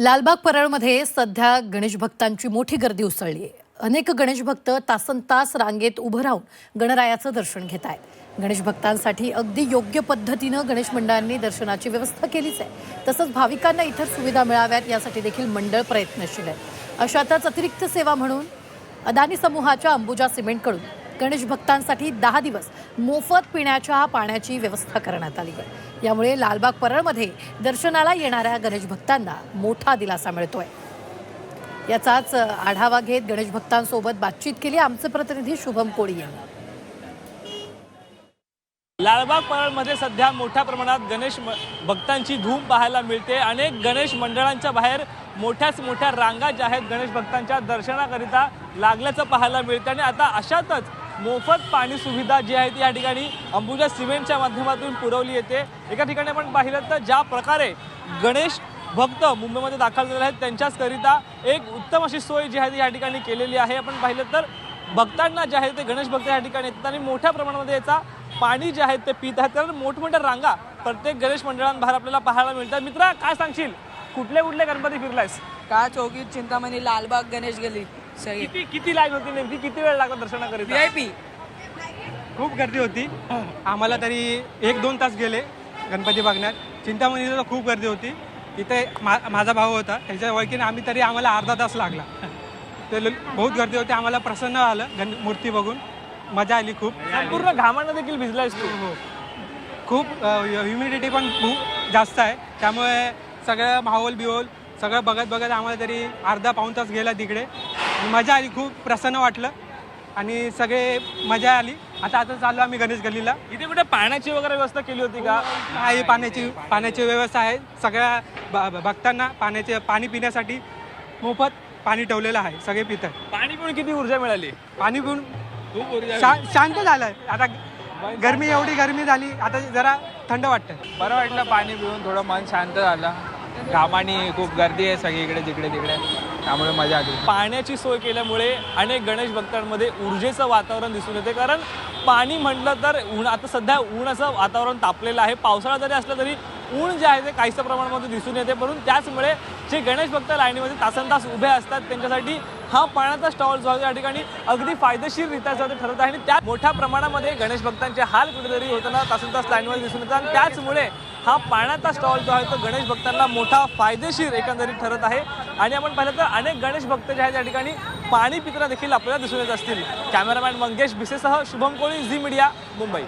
लालबाग परळमध्ये सध्या गणेश भक्तांची मोठी गर्दी उसळली आहे. अनेक गणेश भक्त तासन तास रांगेत उभं राहून गणरायाचं दर्शन घेत आहेत. गणेश भक्तांसाठी अगदी योग्य पद्धतीनं गणेश मंडळांनी दर्शनाची व्यवस्था केलीच आहे. तसंच भाविकांना इतर सुविधा मिळाव्यात यासाठी देखील मंडळ प्रयत्नशील आहे. अशातच अतिरिक्त सेवा म्हणून अदानी समूहाच्या अंबुजा सिमेंटकडून गणेश भक्तांसाठी दहा दिवस मोफत पिण्याच्या पाण्याची व्यवस्था करण्यात आली. आहे यामुळे लालबाग परळमध्ये दर्शनाला येणाऱ्या गणेश भक्तांना मोठा दिलासा मिळतोय. याचाच आढावा घेत गणेश भक्तांसोबत बातचीत केली आमचे प्रतिनिधी शुभम कोळी यांनी. लालबाग परळमध्ये सध्या मोठ्या प्रमाणात गणेश म- भक्तांची धूम पाहायला मिळते. अनेक गणेश मंडळांच्या बाहेर मोठ्याच मोठ्या रांगा ज्या आहेत गणेश भक्तांच्या दर्शनाकरिता लागल्याचं पाहायला मिळतं. आणि आता अशातच मोफत पाणी सुविधा जी आहे ती या ठिकाणी अंबुजा सिमेंटच्या माध्यमातून पुरवली येते. एका ठिकाणी आपण पाहिलं तर ज्या प्रकारे गणेश भक्त मुंबईमध्ये दाखल झाले आहेत त्यांच्याचकरिता एक उत्तम अशी सोय जी आहे ती या ठिकाणी केलेली आहे. आपण पाहिलं तर भक्तांना जे आहे ते गणेश भक्त या ठिकाणी येतात आणि मोठ्या प्रमाणामध्ये याचा पाणी जे आहे ते पित आहेत. कारण मोठमोठ्या रांगा प्रत्येक गणेश मंडळांबाहेर आपल्याला पाहायला मिळतात. मित्रा काय सांगशील? कुठले कुठले गणपती फिरलायस? का चौकीत चिंतामणी लालबाग गणेश गली सगळी. किती किती लाईन होती नेमकी? किती वेळ लागला दर्शनाकरिता? खूप गर्दी होती. आम्हाला तरी एक दोन तास गेले गणपती बघण्यात. चिंतामणीला तर खूप गर्दी होती. तिथे मा माझा भाऊ होता. त्याच्या ओळखीने आम्ही तरी आम्हाला अर्धा तास लागला. ते बहुत गर्दी होती. आम्हाला प्रसन्न आलं गण मूर्ती बघून. मजा आली खूप. संपूर्ण घामानं देखील भिजलायस तू हो खूप ह्युमिडिटी पण खूप जास्त आहे. त्यामुळे सगळं माहोल बिहोल सगळं बघत बघत आम्हाला तरी अर्धा पाऊण तास गेला तिकडे. मजा आली खूप प्रसन्न वाटलं आणि सगळे मजा आली. आता आता चाललो आम्ही गणेश गल्लीला. इथे कुठे पाण्याची वगैरे व्यवस्था केली होती का? आहे पाण्याची पाण्याची व्यवस्था आहे. सगळ्या भक्तांना पाण्याचे पाणी पिण्यासाठी मोफत पाणी ठेवलेलं आहे सगळे पित आहे पाणी पिऊन किती ऊर्जा मिळाली? पाणी पिऊन शा शांत झालं. आता गरमी एवढी गरमी झाली आता जरा थंड वाटतं. बरं वाटलं पाणी पिऊन थोडं मन शांत झालं. कामाने खूप गर्दी आहे सगळीकडे जिकडे तिकडे त्यामुळे मजा आली. पाण्याची सोय केल्यामुळे अनेक गणेश भक्तांमध्ये ऊर्जेचं वातावरण दिसून येते. कारण पाणी म्हटलं तर ऊन आता सध्या ऊनाचं वातावरण तापलेलं आहे. पावसाळा जरी असला तरी ऊन जे आहे ते काहीसं प्रमाणामध्ये दिसून येते. परंतु त्याचमुळे जे गणेश भक्त लाईनीमध्ये तासन तास उभे असतात त्यांच्यासाठी हा पाण्याचा स्टॉल जो आहे या ठिकाणी अगदी फायदेशीररित्या जो ठरत आहे. आणि त्या मोठ्या प्रमाणामध्ये गणेश भक्तांचे हाल कुठेतरी होताना तासन तास लाईनमध्ये दिसून येतात. आणि त्याचमुळे हा पाण्याचा स्टॉल जो आहे तो गणेश भक्तांना मोठा फायदेशीर एकंदरीत ठरत आहे. आणि आपण पाहिलं तर अनेक गणेश भक्त जे आहेत या ठिकाणी पाणी पिताना देखील आपल्याला दिसून येत असतील. कॅमेरामॅन मंगेश भिसेसह शुभम कोळी झी मीडिया मुंबई.